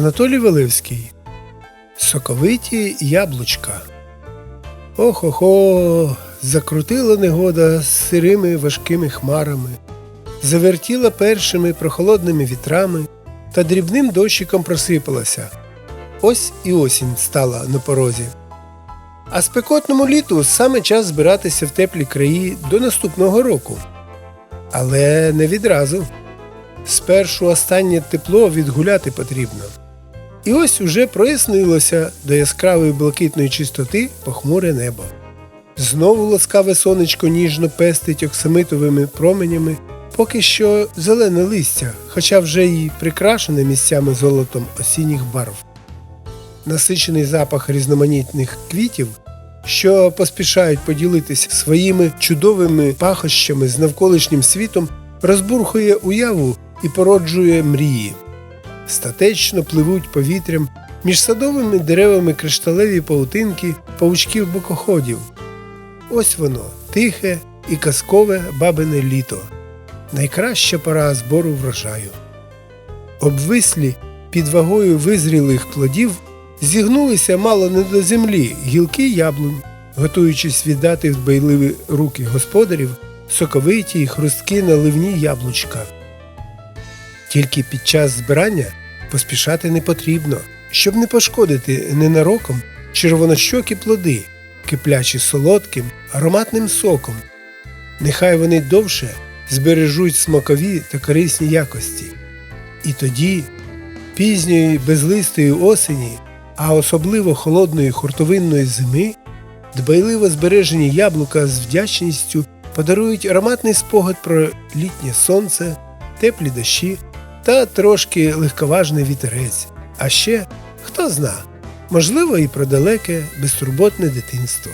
Анатолій Валевський. Соковиті яблучка. Ох-охо, закрутила негода з сирими важкими хмарами, завертіла першими прохолодними вітрами та дрібним дощиком просипалася. Ось і осінь стала на порозі. А спекотному літу саме час збиратися в теплі краї до наступного року. Але не відразу. Спершу останнє тепло відгуляти потрібно. І ось уже прояснилося до яскравої блакитної чистоти похмуре небо. Знову ласкаве сонечко ніжно пестить оксамитовими променями поки що зелене листя, хоча вже й прикрашене місцями золотом осінніх барв. Насичений запах різноманітних квітів, що поспішають поділитися своїми чудовими пахощами з навколишнім світом, розбурхує уяву і породжує мрії. Статечно пливуть повітрям між садовими деревами кришталеві паутинки павучків бокоходів. Ось воно, тихе і казкове бабине літо, найкраща пора збору врожаю. Обвислі під вагою визрілих плодів зігнулися мало не до землі гілки яблунь, готуючись віддати в дбайливі руки господарів соковиті й хрусткі наливні яблучка. Тільки під час збирання поспішати не потрібно, щоб не пошкодити ненароком червонощокі плоди, киплячі солодким, ароматним соком. Нехай вони довше збережуть смакові та корисні якості. І тоді, пізньої безлистої осені, а особливо холодної хуртовинної зими, дбайливо збережені яблука з вдячністю подарують ароматний спогад про літнє сонце, теплі дощі та трошки легковажний вітерець. А ще, хто зна, можливо, і про далеке безтурботне дитинство.